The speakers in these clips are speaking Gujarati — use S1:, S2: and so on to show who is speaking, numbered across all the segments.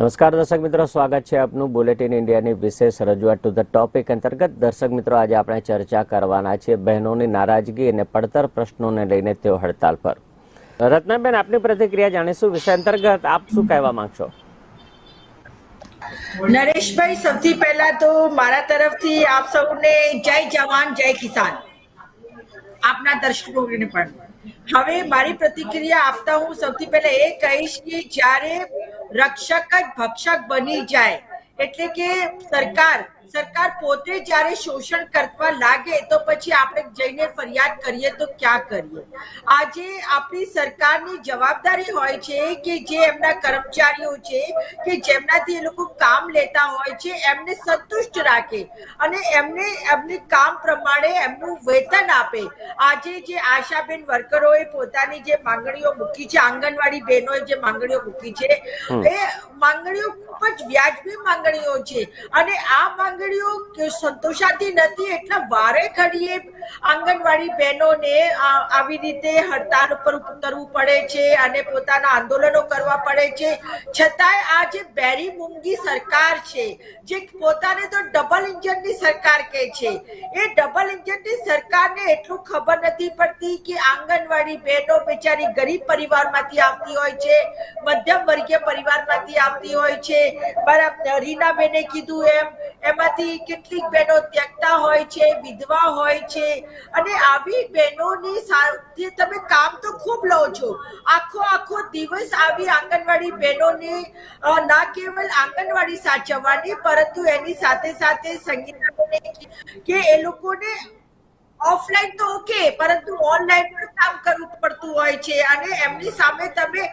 S1: નમસ્કાર દર્શક મિત્રો, સ્વાગત છે આપનું બુલેટિન ઇન્ડિયાની વિશેષ રજૂઆત ટુ ધ ટોપિક અંતર્ગત. દર્શક મિત્રો, આજે આપણે ચર્ચા કરવાના છે બહેનોની નારાજગી અને પડતર પ્રશ્નોને લઈને તેઓ હડતાલ પર. રત્નાબેન, આપની પ્રતિક્રિયા જાણીશું વિષય અંતર્ગત. આપ શું કહેવા માંગશો?
S2: નરેશભાઈ, સૌથી પહેલા તો મારા તરફથી આપ સૌને જય જવાન, જય કિસાન. આપના દર્શકોને પણ. હવે મારી પ્રતિક્રિયા આપતા હું સૌથી પહેલા એ કહીશ કે જ્યારે રક્ષક જ ભક્ષક બની જાય, એટલે કે સરકાર સરકાર પોતે જ્યારે શોષણ કરવા લાગે તો પછી આપણે જઈને ફરિયાદ કરીએ તો ક્યાં કરીએ? આજે આપણી સરકારની જવાબદારી હોય છે કે જે એમના કર્મચારીઓ છે કે જેમનાથી એ લોકો કામ લેતા હોય છે એમને સંતુષ્ટ રાખે અને એમને એમને કામ પ્રમાણે એમનું વેતન આપે. આજે જે આશાબેન વર્કરોએ પોતાની જે માંગણીઓ મૂકી છે આંગણવાડી બહેનોએ જે માંગણીઓ મૂકી છે એ માંગણીઓ ખૂબ જ વ્યાજબી માંગણીઓ છે. અને આ માંગણીઓ સંતોષાતી નથી એટલા વારે ઘડીએ આંગણવાડી બહેનોને આવી રીતે હડતાલ ઉપર ઉતરવું પડે છે અને પોતાના આંદોલનો કરવા પડે છે. છતાંય આ જે બેરી મુંગી સરકાર છે, જે પોતાને તો ડબલ ઇન્જિનની સરકાર કહે છે. એ ડબલ ઇન્જિનની સરકારને એટલું ખબર નથી પડતી કે આંગણવાડી બહેનો બિચારી ગરીબ પરિવારમાંથી આવતી હોય છે, મધ્યમ વર્ગીય પરિવારમાંથી આવતી હોય છે. બરાબર, રીનાબેને કીધું એમ, એમાંથી કેટલીક બહેનો ત્યક્તા હોય છે, વિધવા હોય છે અને આવી બહેનોની સાથે તમે કામ તો ખૂબ લો છો. આખો આખો દિવસ આવી આંગણવાડી બહેનોને ના કેવલ આંગણવાડી સાચવવાની, પરંતુ એની સાથે સાથે સંગીત કે એ લોકોને ઓફલાઈન તો ઓકે પરંતુ ઓનલાઈન પણ કામ કરવું પડતું હોય છે અને એમની સામે તમે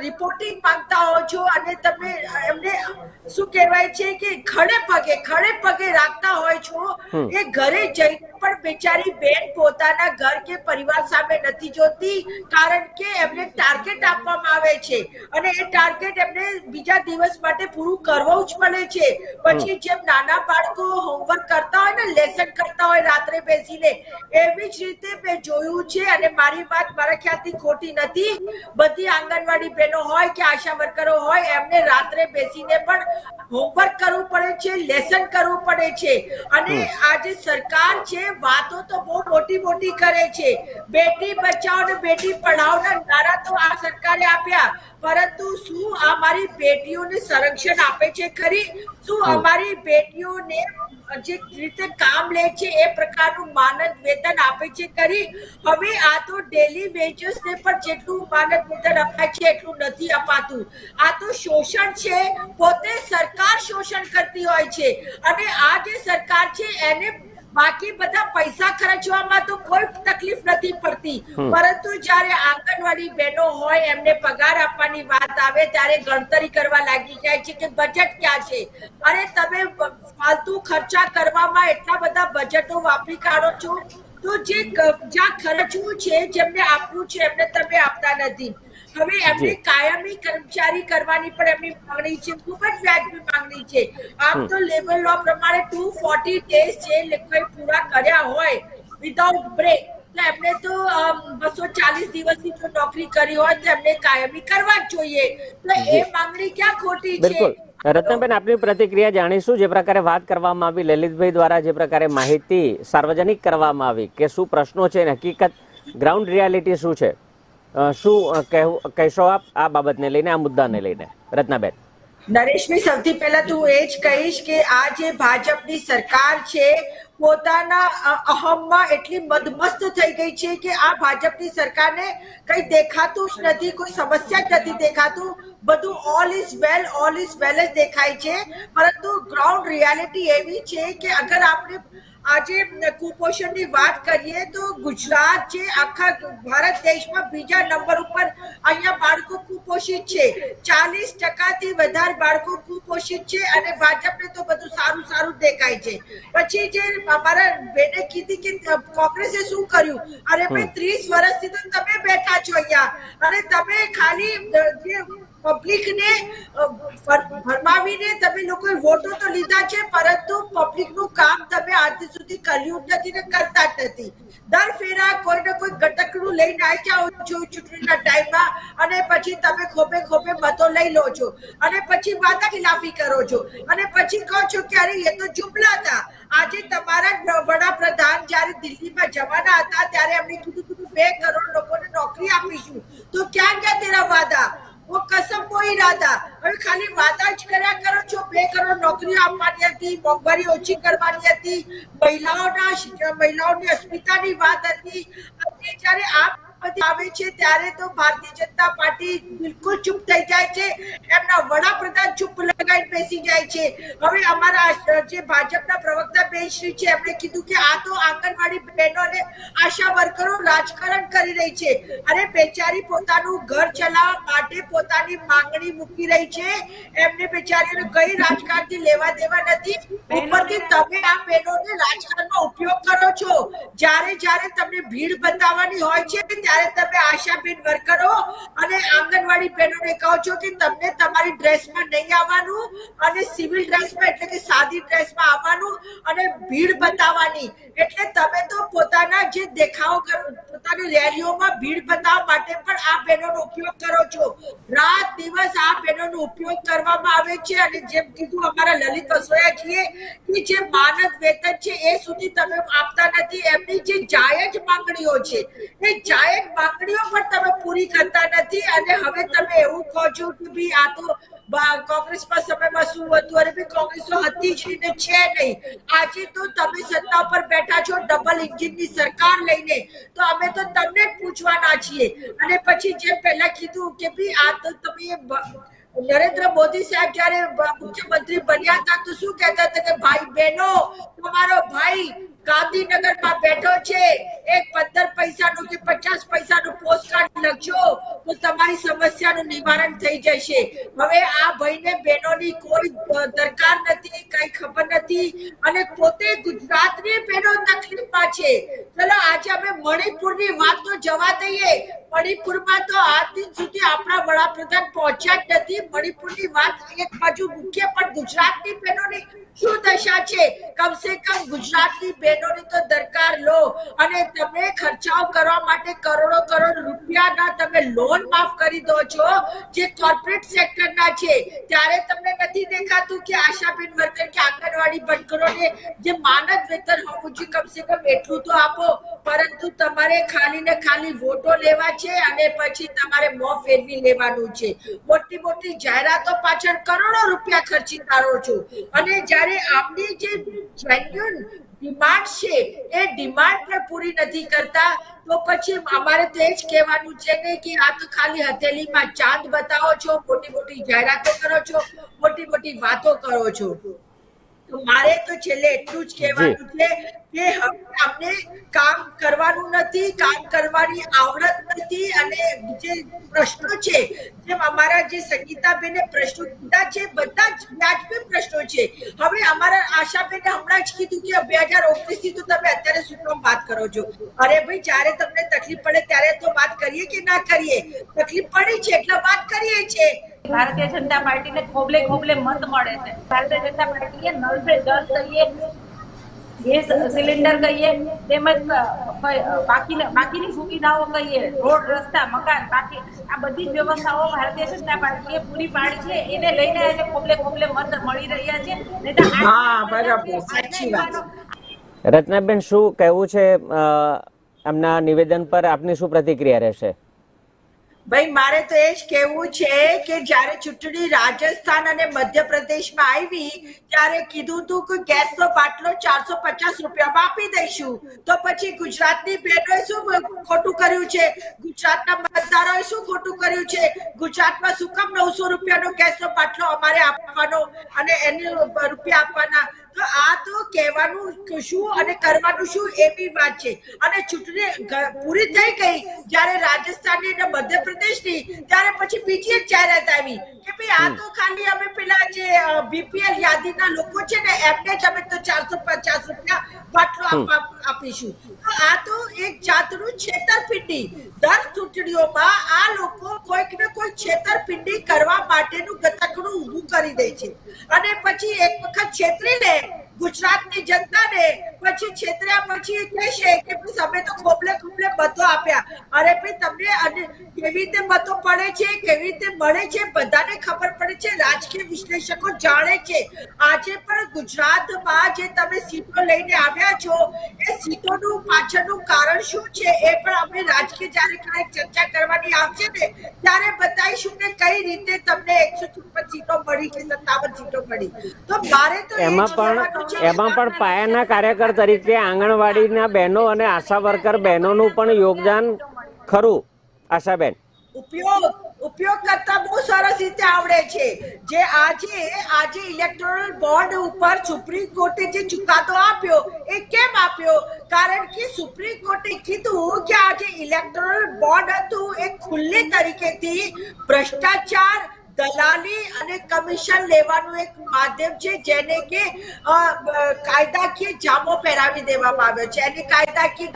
S2: રિપોર્ટિંગ માંગતા હો છો અને તમે એમને શું કહેવાય છે કે ખડે પગે ખડે પગે રાખતા હોય છો એ ઘરે જઈને પણ બેચારી બેન પોતાના ઘર કે પરિવાર સામે નથી જોતી કારણ કે એમને ટાર્ગેટ આપવામાં આવે છે અને એ ટાર્ગેટ એમને બીજા દિવસ માટે પૂરું કરવું જ પડે છે. પછી જેમ નાના બાળકો હોમવર્ક કરતા હોય ને લેસન કરતા હોય રાત્રે બેસીને એવી જ રીતે મેં જોયું છે અને મારી વાત મારા ખ્યાલથી ખોટી નથી. બધી આંગણવાડી બહેનો હોય કે આશા વર્કરો હોય એમને રાત્રે બેસીને પણ હોમવર્ક કરવું પડે છે લેસન કરવું પડે છે. અને આજે સરકાર છે વાતો તો બહુ મોટી મોટી કરે છે. બેટી બચાવો ને બેટી પઢાઓના નારા તો આ સરકારે આપ્યા. પરંતુ શું અમારી બેટીઓને સંરક્ષણ આપે છે ખરી? શું અમારી બેટીઓને જે રીતે કામ લે છે એ પ્રકારનું માનદ વેતન આપે છે કરી. હવે આ તો ડેલી વેજસ ને પણ જેટલું માનદ વેતન અપાય છે એટલું નથી અપાતું. આ તો શોષણ છે. પોતે સરકાર શોષણ કરતી હોય છે. અને આ જે સરકાર છે, એને બાકી બધા પૈસા ખર્ચવામાં તો કોઈ તકલીફ નથી પડતી. પરંતુ જ્યારે આંગણવાડી બહેનો હોય એમને પગાર આપવાની વાત આવે ત્યારે ગણતરી કરવા લાગી જાય છે કે બજેટ ક્યાં છે. અને તમે ફાલતુ ખર્ચા કરવામાં એટલા બધા બજેટો વાપરી કાઢો છો. તો જે જ્યાં ખર્ચવું છે જેમને આપવું છે એમને તમે આપતા નથી. હવે એમને કાયમી કર્મચારી કરવાની પણ એમની માંગણી છે ખૂબ જ વ્યાજબી માંગણી છે. આમ તો લેબર લો પ્રમાણે ટુ ફોર્ટી ડેઝ જે લોકોએ પૂરા કર્યા હોય વિધાઉટ બ્રેક એટલે એમને તો બસો ચાલીસ દિવસની જો નોકરી કરી હોય તો એમને કાયમી કરવા જ જોઈએ. એટલે એ માંગણી ક્યાં ખોટી છે?
S1: રત્નબેન આપની પ્રતિક્રિયા જાણીશું જે પ્રકારે વાત કરવામાં આવી લલિતભાઈ દ્વારા જે પ્રકારે માહિતી સાર્વજનિક કરવામાં આવી કે શું પ્રશ્નો છે અને હકીકત ગ્રાઉન્ડ રિયાલિટી શું છે? શું કહેવું- કહેશો આપ? આ બાબતને લઈને, આ મુદ્દાને લઈને. રત્નાબેન.
S2: નરેશભાઈ, સૌથી પહેલા તો એ જ કહીશ કે આ જે ભાજપની સરકાર છે પોતાના અહમમાં એટલી મદમસ્ત થઈ ગઈ છે કે આ ભાજપની સરકારને કઈ દેખાતું જ નથી, કોઈ સમસ્યા જ નથી દેખાતું. બધું all is well all is well જ દેખાય છે. પરંતુ ગ્રાઉન્ડ રિયાલિટી એવી છે કે અગર આપણે આજે કુપોષણની વાત કરીએ તો ગુજરાત જે આખા ભારત દેશમાં બીજા નંબર ઉપર કુપોષિત છે. ચાલીસ ટકાથી વધારે બાળકો કુપોષિત છે અને ભાજપને તો બધું સારું સારું દેખાય છે. પછી જે અમારા બેને કીધી કે કોંગ્રેસે શું કર્યું? અરે ભાઈ ત્રીસ વર્ષથી તો તમે બેઠા છો અહીંયા. અને તમે ખાલી જે પબ્લિકને ફરમાવીને તમે લોકોએ વોટો તો લીધા છે, પરંતુ પબ્લિકનું કામ તમે આજ સુધી કર્યું જ નથી ને કરતા જ નથી. દર ફેરા કોઈ ને કોઈ ઘટકનું લઈને આવી જાઓ છો ચૂંટણીના ટાઈમમાં અને પછી તમે ખોપે ખોબે મતો લઈ લો છો. અને પછી વાદા ખિલાફી કરો છો. અને પછી કહો છો કે અરે એ તો જુમલા હતા. આજે તમારા વડાપ્રધાન જ્યારે દિલ્હીમાં જવાના હતા, ત્યારે એમણે કીધું કીધું બે કરોડ લોકોને નોકરી આપીશું. તો ક્યાં ગયા તેરા વાદા? કસમ કસમો ઈરાદા હવે ખાલી વાતા જ કર્યા કરો છો. બે કરોડ નોકરી આપવાની હતી, મોંઘવારી ઓછી કરવાની હતી. મહિલાઓના મહિલાઓની અસ્મિતાની વાત હતી. અને જ્યારે આપ આવે છે ત્યારે તો ભારતીય જનતા પાર્ટી બિલકુલ ચૂપ થઈ જાય છે. એમના વડાપ્રધાન ચૂપ લગાઈ બેસી જાય છે. હવે અમારા જે ભાજપના પ્રવક્તા બેનશ્રી છે એમણે કીધું કે આ તો આંગણવાડી બહેનો અને આશા વર્કરો રાજકારણ કરી રહી છે. અને બેચારી પોતાનું ઘર ચલાવવા માટે પોતાની માંગણી મૂકી રહી છે. એમને બેચારીને કઈ રાજકારણથી લેવા દેવા નથી. ઉપરથી તમે આ બહેનોને રાજકારણમાં ઉપયોગ કરો છો. જ્યારે જ્યારે તમને ભીડ બતાવવાની હોય છે ત્યારે તમે આશાબેન વર્કરો અને આંગણવાડી બહેનોને કહો છો કે તમને તમારી ડ્રેસમાં નહીં આવવાનું અને સિવિલ ડ્રેસમાં, એટલે કે સાદી ડ્રેસમાં આવવાનું અને ભીડ બતાવવાની. એટલે તમે તો પોતાના જે દેખાવ કરો, પોતાની રેલીઓમાં ભીડ બતાવવા માટે પણ આ બહેનોનો ઉપયોગ કરો છો. રાત દિવસ આ બહેનોનો ઉપયોગ કરવામાં આવે છે અને જેમ કીધું અમારા લલિત વસોયાજીએ કે જે માનદ વેતન છે એ સુધી તમે આપતા નથી. એમની જે જાયજ માંગણીઓ છે, એ જાયજ માંગણીઓ પણ તમે પૂરી કરતા નથી અને હવે તમે એવું કહો છો કે ભઈ આ તો કોંગ્રેસમાં સમયમાં શું હતું? અને ભઈ, કોંગ્રેસ તો હતી જ ને છે નહીં. આજે તો તમે સત્તા પર બેઠા છો, ડબલ એન્જિનની સરકાર લઈને. તો અમે તો તમને જ પૂછવાના છીએ. અને પછી જે પહેલા કીધું કે ભી આ તો તમે નરેન્દ્ર મોદી સાહેબ જયારે મુખ્યમંત્રી બન્યા હતા, તો શું કહેતા હતા કે, ભાઈ બહેનો, તમારો ભાઈ ગાંધીનગરમાં બેઠો છે. એક પંદર પૈસાનું કે પચાસ પૈસાનું પોસ્ટકાર્ડ લખજો, તો તમારી સમસ્યાનું નિવારણ થઈ જશે. હવે આ ભાઈને બહેનોની કોઈ દરકાર નથી, કઈ ખબર નથી. અને પોતે ગુજરાતની બહેનો તકલીફમાં છે. ચલો, આજે અમે મણિપુરની વાત તો જવા દઈએ. મણિપુરમાં તો આજ દિન સુધી આપણા વડાપ્રધાન પહોંચ્યા જ નથી. મણિપુરની વાત એક બાજુ મુખ્ય, પણ ગુજરાતની બહેનોની શું દશા છે? કમ સે કમ ગુજરાતની બહેનોની તો દરકાર લો. અને તમે ખર્ચાઓ કરવા માટે કરોડો કરોડ રૂપિયાના તમે લોન માફ કરી દો છો, જે કોર્પોરેટ સેક્ટરના છે. ત્યારે તમને નથી દેખાતું કે આશાબેન વર્કર કે આંગણવાડી વર્કરોને જે માનદ વેતન હોવું જોઈએ કમ સે કમ એટલું તો આપો. પરંતુ તમારે ખાલી ને ખાલી વોટો લેવા છે અને પછી તમારે મોં ફેરવી લેવાનું છે. મોટી મોટી જાહેરાતો પાછળ કરોડો રૂપિયા ખર્ચી કાઢો છો. અને જ્યારે આપની જે જેન્યુઅન ડિમાન્ડ છે, એ ડિમાન્ડ પણ પૂરી નથી કરતા, તો પછી અમારે તો એ જ કહેવાનું છે ને કે આ તો ખાલી હથેલીમાં ચાંદ બતાવો છો, મોટી મોટી જાહેરાતો કરો છો, મોટી મોટી વાતો કરો છો. તો મારે તો છેલ્લે એટલું જ કહેવાનું છે કે હવે આપણે કામ કરવાનું નથી કામ કરવાની આવડત નથી અને જે પ્રશ્નો છે જેમ અમારા જે સંગીતાબેને પ્રશ્નો કીધા છે બધા જ વ્યાજબી પ્રશ્નો છે. હવે અમારા આશાબેને હમણાં જ કીધું કે બે હજાર ઓગણીસથી તો તમે અત્યારે શું કામ વાત કરો છો. અરે ભાઈ જ્યારે તમને તકલીફ પડે ત્યારે તો વાત કરીએ કે ના કરીએ? તકલીફ પડી છે એટલે વાત કરીએ છીએ.
S3: ભારતીય જનતા પાર્ટીને ખોબલે ખોબલે મત મળે છે ભારતીય જનતા પાર્ટીએ નળ સે જલ કહીએ ગેસ સિલિન્ડર કહીએ તેમજ બાકીને બાકીની સુવિધાઓ કહીએ રોડ રસ્તા મકાન બાકી આ બધી જ વ્યવસ્થાઓ ભારતીય જનતા પાર્ટીએ પૂરી પાડી છે એને લઈને આજે ખોબલે ખોબલે મત મળી રહ્યા છે નહીં તો આ-
S2: હા, બરાબર. સાચી વાત.
S1: રચનાબેન શું કહેવું છે અ, એમના નિવેદન પર આપની શું પ્રતિક્રિયા રહેશે
S2: ભાઈ, મારે તો એ જ કહેવું છે કે જ્યારે ચૂંટણી રાજસ્થાન અને મધ્યપ્રદેશમાં આવી, ત્યારે કીધું તું કે ગેસનો બાટલો ચારસો પચાસ રૂપિયામાં આપી દઈશું. તો પછી ગુજરાતની બહેનોએ શું ખોટું કર્યું છે? ગુજરાતના મતદારોએ શું ખોટું કર્યું છે? ગુજરાતમાં શું કામ નવસો રૂપિયાનો ગેસનો બાટલો અમારે આપવાનો અને એને રૂપિયા આપવાના? તો આ તો કહેવાનું શું અને કરવાનું શું એવી વાત છે. અને ચૂંટણી પૂરી થઈ ગઈ જ્યારે રાજસ્થાનની અને મધ્યપ્રદેશની ત્યારે પછી બીજી એક જાહેરાત આવી કે ભાઈ આ તો ખાલી અમે પેલા જે બીપીએલ યાદીના લોકો છે ને એમને જ અમે તો ચારસો પચાસ રૂપિયા બાટલો આપીશું. તો આ તો એક જાતનું છેતરપિંડી. દર ચૂંટણીઓમાં આ લોકો કોઈક ને કોઈ છેતરપિંડી કરવા માટેનું ગતકડું ઊભું કરી દે છે. અને પછી એક વખત છેતરીને ગુજરાતની જનતાને પછી છેતર્યા પછી કહેશે કે અમે તો ખોબલે ખોબલે મતો આપ્યા. અરે ભાઈ તમને કેવી રીતે મતો પડે છે? કેવી રીતે મળે છે? બધાને ખબર પડે છે. રાજકીય વિશ્લેષકો જાણે છે. આજે પણ ગુજરાતમાં જે તમે સીટો લઈને આવ્યા છો એ સીટોનું પાછળનું કારણ શું છે? એ પણ અમે રાજકીય જ્યારે ક્યારેક ચર્ચા કરવાની આવશે ને ત્યારે બતાવીશું કે કઈ રીતે તમને એકસો ચોપન સીટો મળી કે સત્તાવન સીટો મળી. તો મારે તો
S1: એમાં પણ એમાં પણ પાયાના કાર્યકર તરીકે આંગણવાડીના બહેનો અને આશા વર્કર બહેનોનું પણ યોગદાન ખરું, આશાબેન?
S2: ઉપયોગ ઉપયોગ કરતા બહુ સરસ રીતે આવડે છે. જે આજે આજે ઇલેક્ટોરલ બોન્ડ ઉપર સુપ્રીમ કોર્ટે જે ચુકાદો આપ્યો, એ કેમ આપ્યો? કારણ કે સુપ્રીમ કોર્ટે કીધું કે આજે ઇલેક્ટોરલ બોન્ડ હતું એ ખુલ્લી તરીકેથી ભ્રષ્ટાચાર દલાલી અને કમિશન લેવાનું એક માધ્યમ છે, જેને કે કાયદાકીય જામો પહેરાવી દેવામાં આવ્યો છે. અને કાયદાકીય